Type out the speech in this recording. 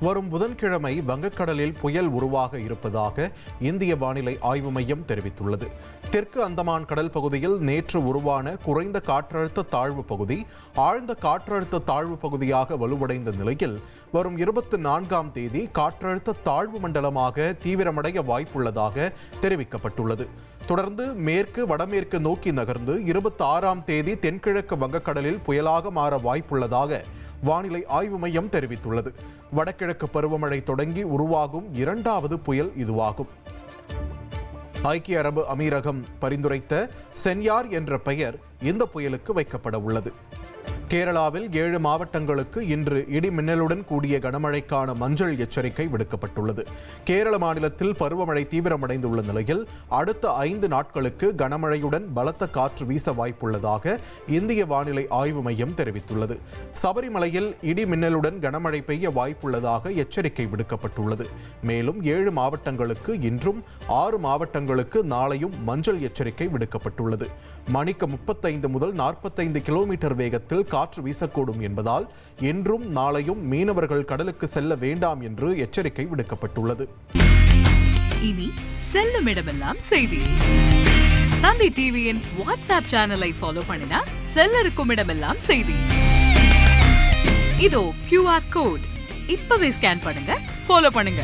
வரும் புதன்கிழமை வங்கக்கடலில் புயல் உருவாக இருப்பதாக இந்திய வானிலை ஆய்வு மையம் தெரிவித்துள்ளது. தெற்கு அந்தமான் கடல் பகுதியில் நேற்று உருவான குறைந்த காற்றழுத்த தாழ்வு பகுதி ஆழ்ந்த காற்றழுத்த தாழ்வு பகுதியாக வலுவடைந்த நிலையில் வரும் இருபத்தி நான்காம் தேதி காற்றழுத்த தாழ்வு மண்டலமாக தீவிரமடைய வாய்ப்புள்ளதாக தெரிவிக்கப்பட்டுள்ளது. தொடர்ந்து மேற்கு வடமேற்கு நோக்கி நகர்ந்து இருபத்தி ஆறாம் தேதி தென்கிழக்கு வங்கக்கடலில் புயலாக மாற வாய்ப்புள்ளதாக வானிலை ஆய்வு மையம் தெரிவித்துள்ளது. வடகிழக்கு பருவமழை தொடங்கி உருவாகும் இரண்டாவது புயல் இதுவாகும். ஐக்கிய அரபு அமீரகம் பரிந்துரைத்த சென்யார் என்ற பெயர் இந்த புயலுக்கு வைக்கப்பட உள்ளது. கேரளாவில் ஏழு மாவட்டங்களுக்கு இன்று இடி மின்னலுடன் கூடிய கனமழைக்கான மஞ்சள் எச்சரிக்கை விடுக்கப்பட்டுள்ளது. கேரள மாநிலத்தில் பருவமழை தீவிரமடைந்துள்ள நிலையில் அடுத்த ஐந்து நாட்களுக்கு கனமழையுடன் பலத்த காற்று வீச வாய்ப்புள்ளதாக இந்திய வானிலை ஆய்வு மையம் தெரிவித்துள்ளது. சபரிமலையில் இடி மின்னலுடன் கனமழை பெய்ய வாய்ப்புள்ளதாக எச்சரிக்கை விடுக்கப்பட்டுள்ளது. மேலும் ஏழு மாவட்டங்களுக்கு இன்றும் ஆறு மாவட்டங்களுக்கு நாளையும் மஞ்சள் எச்சரிக்கை விடுக்கப்பட்டுள்ளது. மணிக்கு முப்பத்தைந்து முதல் நாற்பத்தைந்து கிலோமீட்டர் வேகத்தில் காற்று வீசக்கூடும் என்பதால் இன்றும் நாளையும் மீனவர்கள் கடலுக்கு செல்ல வேண்டாம் என்று எச்சரிக்கை விடுக்கப்பட்டுள்ளது. இனி செல்லும் இடமெல்லாம் செய்தி. தந்தை டிவியின் வாட்ஸ்அப் சேனலை ஃபாலோ பண்ணினா செல்ல இருக்கும் இடமெல்லாம் செய்தி. இதோ கியூஆர் கோட் இப்பவே ஸ்கேன் பண்ணுங்க ஃபாலோ பண்ணுங்க.